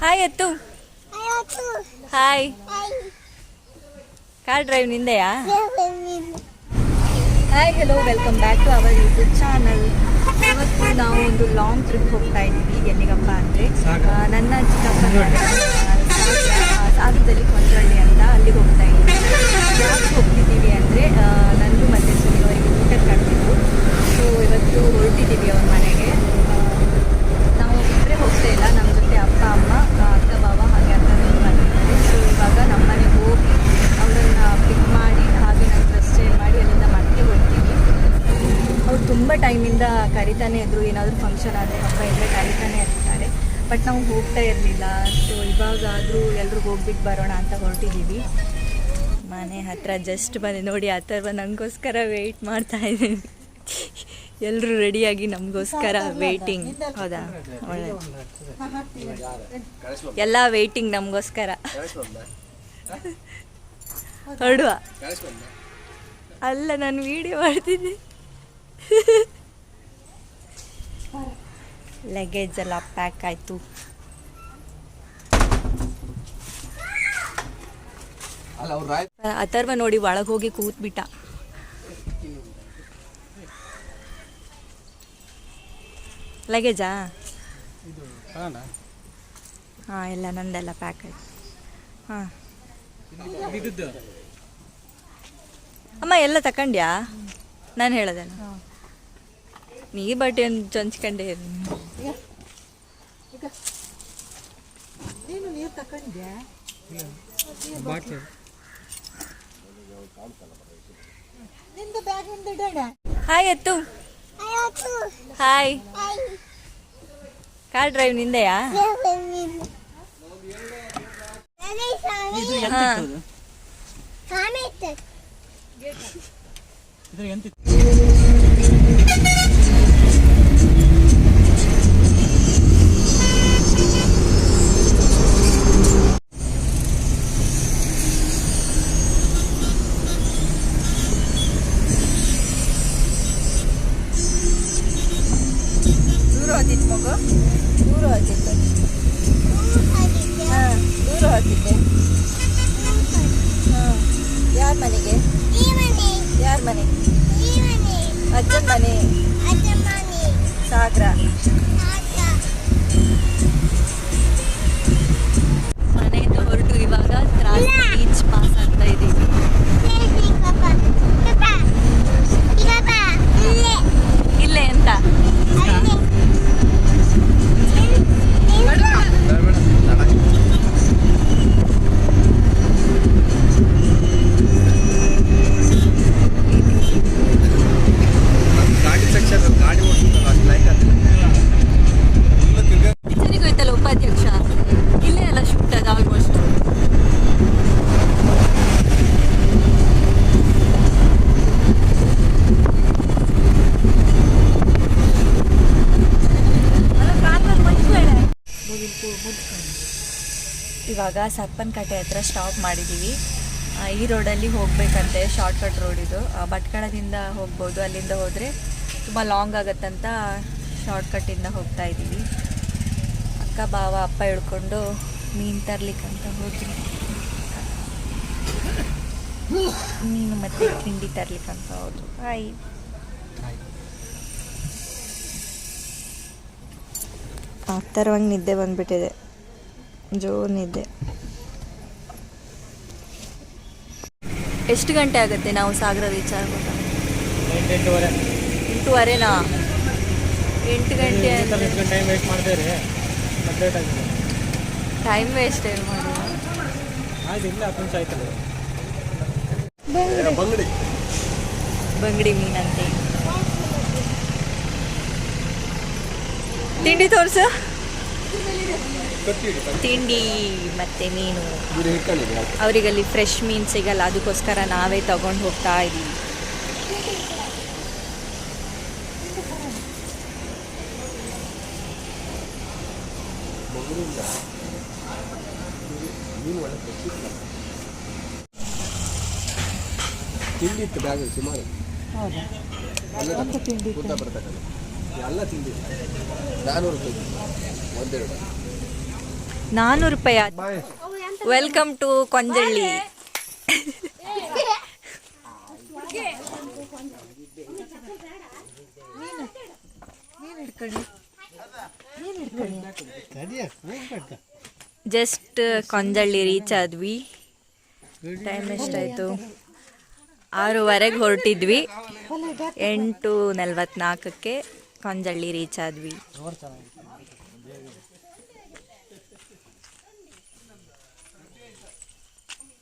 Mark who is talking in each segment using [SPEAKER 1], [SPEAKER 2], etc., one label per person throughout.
[SPEAKER 1] Hi ಎತ್ತು hi car drive ನಿಂದೆಯಾ? Hi hello welcome back to our YouTube channel ಇವತ್ತು ನಾವು ಒಂದು ಲಾಂಗ್ ಟ್ರಿಪ್ ಹೋಗ್ತಾ ಇದ್ದೀವಿ ಎಲ್ಲಿಗಪ್ಪ ಅಂದರೆ ನನ್ನ ಚಿಕ್ಕಪ್ಪನ ಮನೆ, ಆ, ಸಾಗರ ಆ, ಸಾಗರದಲ್ಲಿ ಕೊಂಡ್ರಳ್ಳಿ ಅಂತ ಅಲ್ಲಿಗೆ ಹೋಗ್ತಾ ಇದ್ದೀವಿ ಯಾಕೆ ಹೋಗ್ತಿದ್ದೀವಿ ಅಂದರೆ ನಂದು ಮತ್ತು ಸುನಿ ಅವರಿಗೆ ಊಟಕ್ಕೆ ಕರೆದಿದ್ದು ಸೊ ಇವತ್ತು ಹೊರಟಿದ್ದೀವಿ ಅವ್ರ ಮನೆಗೆ ಆ, ನಾವು ಇಬ್ಬರೇ ಹೋಗ್ತಾ ಇಲ್ಲ ನಮ್ಮ ಜೊತೆ ಅಪ್ಪ ಅಮ್ಮ ಆ, ಅಕ್ಕ ಬಾವ ಹಾಗೆ ಅಕ್ಕ ಬಂದಿದ್ದಾರೆ ಸೊ ಇವಾಗ ನಮ್ಮ ಮನೆಗೆ ಹೋಗಿ ಅವರನ್ನು ಪಿಕ್ ಮಾಡಿ ಹಾಗೆ ನಾನು ಡ್ರೆಸ್ ಚೇಂಜ್ ಮಾಡಿ ಅಲ್ಲಿಂದ ಮತ್ತೆ ಹೋಗ್ತೀವಿ ಅವ್ರು ತುಂಬ ಟೈಮಿಂದ ಕರಿತಾನೆ ಇದ್ರು ಏನಾದರೂ ಫಂಕ್ಷನ್ ಆದರೆ ಹಬ್ಬ ಇದ್ದರೆ ಕರಿತಾನೆ ಇರ್ತಾರೆ ಬಟ್ ನಾವು ಹೋಗ್ತಾ ಇರಲಿಲ್ಲ. ಸೊ ಇವಾಗಾದರೂ ಎಲ್ಲರೂ ಹೋಗ್ಬಿಟ್ಟು ಬರೋಣ ಅಂತ ಹೊರಟಿದ್ದೀವಿ ಮನೆ ಹತ್ರ ಜಸ್ಟ್ ಬಂದೆ ನೋಡಿ ಆ ಥರ ನನಗೋಸ್ಕರ ವೆಯ್ಟ್ ಮಾಡ್ತಾ ಇದ್ದೀನಿ. ಎಲ್ಲರೂ ರೆಡಿಯಾಗಿ ನಮಗೋಸ್ಕರ ವೇಟಿಂಗ್ ಹೌದಾ? ಒಳ್ಳೆ. ಎಲ್ಲ ವೇಟಿಂಗ್ ನಮಗೋಸ್ಕರ. ಹೊರಡುವ. ಅಲ್ಲ, ನಾನು ವಿಡಿಯೋ ಮಾಡ್ತಿದ್ದೆ. ಲಗೇಜ್ ಎಲ್ಲ ಪ್ಯಾಕ್ ಆಯಿತು.
[SPEAKER 2] ಅಲ್ಲ ಅವ್ರು ರಾಯ್
[SPEAKER 1] ಅಥರ್ವ ನೋಡಿ ಒಳಗೆ ಹೋಗಿ ಕೂತ್ಬಿಟ್ಟ. ಲಗೇಜಾ ಹಾಂ ಎಲ್ಲ ನಂದೆಲ್ಲ ಪ್ಯಾಕ್ ಆಯ್ತು. ಹಾಂ. ಅಮ್ಮ ಎಲ್ಲ ತಕೊಂಡ್ಯಾ? ನಾನು ಹೇಳೋದೇನು? ನೀ ಬಟ್ಟೆ ಒಂದು ಚೊಂಚ್ಕೊಂಡೆ
[SPEAKER 3] ನೀನು ನೀರು ತಕೊಂಡ್ಯಾ ನಿಂದು ಬ್ಯಾಗ್ ನಿಂದು ಇಡೋಣ?
[SPEAKER 1] ಹಾಯ್ ಎತ್ತು. ಹಾಯ್ ಕಾರ್ ಡ್ರೈವ್ ನಿಂದೆಯಾ? ಹಾಂ. ಮಗು ದೂರ ಹೋದಿತ್ತು ಹಾಂ ದೂರ ಹಾಕಿದ್ದೆ. ಹಾಂ ಯಾರ ಮನೆಗೆ? ಯಾರ ಮನೆ. ಅಜ್ಜನ ಮನೆ. ಸಾಗರ. ಇವಾಗ ಸಪ್ಪನಕಟ್ಟೆ ಹತ್ರ ಸ್ಟಾಪ್ ಮಾಡಿದ್ದೀವಿ ಈ ರೋಡಲ್ಲಿ ಹೋಗಬೇಕಂತೆ ಶಾರ್ಟ್ ಕಟ್ ರೋಡ್ ಇದು ಭಟ್ಕಳದಿಂದ ಹೋಗ್ಬೋದು, ಅಲ್ಲಿಂದ ಹೋದರೆ ತುಂಬ ಲಾಂಗ್ ಆಗತ್ತಂತ ಶಾರ್ಟ್ ಕಟ್ಟಿಂದ ಹೋಗ್ತಾ ಇದ್ದೀವಿ. ಅಕ್ಕ ಬಾವ ಅಪ್ಪ ಹಿಡ್ಕೊಂಡು ಮೀನು ತರ್ಲಿಕ್ಕಂತ ಹೋದ್ವಿ ಮೀನು ಮತ್ತೆ ತಿಂಡಿ ತರ್ಲಿಕ್ಕಂತ ಹೋದ್ರು. ಹಾಯ್ ಆ ಥರವಾಗಿ ನಿದ್ದೆ ಬಂದ್ಬಿಟ್ಟಿದೆ. ಜೋರ್ ನಿದ್ದೆ ಎಷ್ಟು ಗಂಟೆ ಆಗುತ್ತೆ ನಾವು ಸಾಗರ ರೀಚ್
[SPEAKER 4] ಎಂಟುವರೆ
[SPEAKER 1] ಎಂಟೂವರೆನಾ? ಎಂಟು ಗಂಟೆ
[SPEAKER 4] ಟೈಮ್ ವೇಸ್ಟ್ ಮಾಡ್ತೀರಿ ಮತ್ತೆ ಆಗಿದೆ.
[SPEAKER 1] ಟೈಮ್ ವೇಸ್ಟ್ ಏನು ಮಾಡಿ
[SPEAKER 2] ಬಂಗಡಿ.
[SPEAKER 1] ಬಂಗಡಿ ಮೀನಂತೆ. ತಿಂಡಿ ತೋರ್ಸು. ತಿಂಡಿ ಮತ್ತೆ ಮೀನು. ಅವರಿಗಲ್ಲಿ ಫ್ರೆಶ್ ಮೀನು ಸಿಗಲ್ಲ ಅದಕ್ಕೋಸ್ಕರ ನಾವೇ ತಗೊಂಡು ಹೋಗ್ತಾ ಇದ್ದೀವಿ
[SPEAKER 2] ತಿಂಡಿ ಇತ್ತು ಬ್ಯಾಗ್ ಸುಮಾರು.
[SPEAKER 3] ಎಲ್ಲ ತಿಂಡಿ
[SPEAKER 2] ಎಲ್ಲ ತಿಂಡಿ ನಾನ್ನೂರು ರೂಪಾಯಿ. ಒಂದೆರಡು.
[SPEAKER 1] ನಾನ್ನೂರು ರೂಪಾಯಿ welcome to Konjalli just Konjalli reach ಆದ್ವಿ. ಟೈಮ್ ಎಷ್ಟಾಯ್ತು? ಆರೂವರೆಗೆ ಹೊರಟಿದ್ವಿ. ಎಂಟು ನಲ್ವತ್ನಾಲ್ಕಕ್ಕೆ ಕೊಂಜಳ್ಳಿ ರೀಚ್ ಆದ್ವಿ.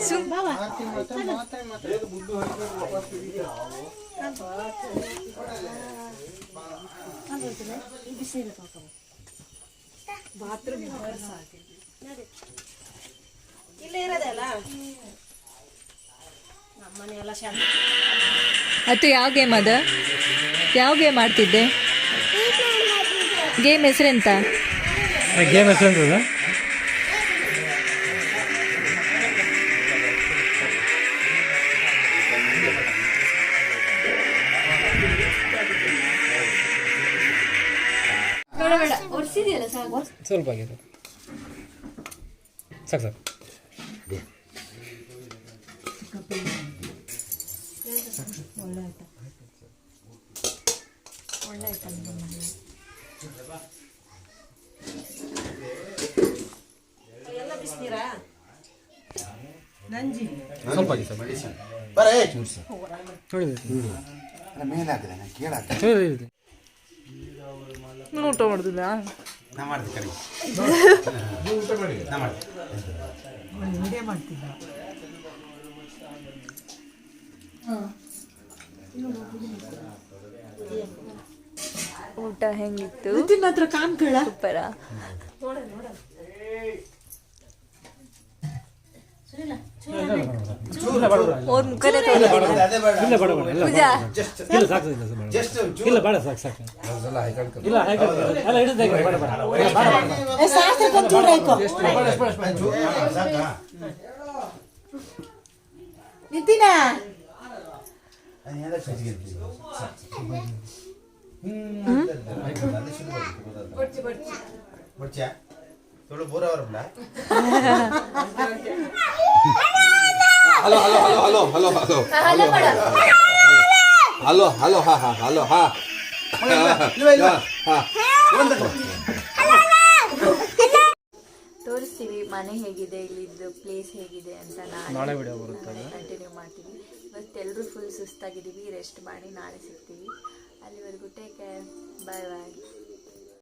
[SPEAKER 3] ಮಾಡ್ಬೇಕಂತಲ್ಲ
[SPEAKER 1] ಇಲ್ಲ
[SPEAKER 3] ಬಾವ ಇಲ್ಲೇ ಇರೋದಲ್ಲ ನಮ್ಮನೆ ಎಲ್ಲ ಶಾಂತಿ
[SPEAKER 1] ಅದು? ಯಾವ ಗೇಮ್ ಅದ ಯಾವ ಗೇಮ್ ಆಡ್ತಿದ್ದೆ ಗೇಮ್ ಹೆಸರೆಂತ
[SPEAKER 4] ಗೇಮ್ ಹೆಸರು ಬೇಡ ಸ್ವಲ್ಪ ಆಗಿದೆ ಸಾಕು ಸಾಕು. ಒಳ್ಳೆ ಆಯ್ತಾ ಒಳ್ಳೆ ಆಯ್ತಾ ಎಲ್ಲ ಬಿಸಿನೀರಾ ನಂಜಿ ಸ್ವಲ್ಪ ಆಗಿದೆ ಬರೀ ನೋಡಿ
[SPEAKER 5] ಮೇಲೆ ಹಾಕಿದೆ ನಾನು ಕೇಳಾಕಿದೆ
[SPEAKER 4] ನಾನು
[SPEAKER 1] ಊಟ ಮಾಡುದಿಲ್ಲ.
[SPEAKER 5] ಮಾಡ್ತೀನಿ
[SPEAKER 1] ಊಟ ಹೆಂಗಿತ್ತು?
[SPEAKER 3] ಹತ್ರ ಕಾಣ್ಕಳ
[SPEAKER 1] ಸೂಪರ.
[SPEAKER 5] ನೋಡ
[SPEAKER 4] ನೋಡ ಸುರಿಲ್ಲ ಅವ್ರ ಮುಖನೇ
[SPEAKER 1] ಪೂಜಾ.
[SPEAKER 4] ಇಲ್ಲ ಬಿಡ.
[SPEAKER 5] ಜಸ್ಟ್
[SPEAKER 4] ಇಲ್ಲ ಸಾಕು ಸಾಕು. ಇಲ್ಲ ಅಲ್ಲ ಹಿಡಿದ ಬೇಡ
[SPEAKER 5] ಬೋರ
[SPEAKER 2] hello hello hello hello hello hello hello hello ಹಾ ಹಾ ಹಲೋ ಹಾ.
[SPEAKER 1] ತೋರಿಸ್ತೀವಿ ಮನೆ ಹೇಗಿದೆ ಇಲ್ಲಿದ್ದು ಪ್ಲೇಸ್ ಹೇಗಿದೆ ಅಂತ
[SPEAKER 4] ನಾಳೆ ವಿಡಿಯೋ ಬರುತ್ತೆ
[SPEAKER 1] ಕಂಟಿನ್ಯೂ ಮಾಡ್ತೀವಿ. ಇವತ್ತೆಲ್ಲರೂ ಫುಲ್ ಸುಸ್ತಾಗಿದ್ದೀವಿ ರೆಸ್ಟ್ ಮಾಡಿ ನಾಳೆ ಸಿಗ್ತೀವಿ. ಅಲ್ಲಿವರೆಗೂ ಟೇಕ್ ಕೇರ್ ಬಾಯ್ ಬಾಯ್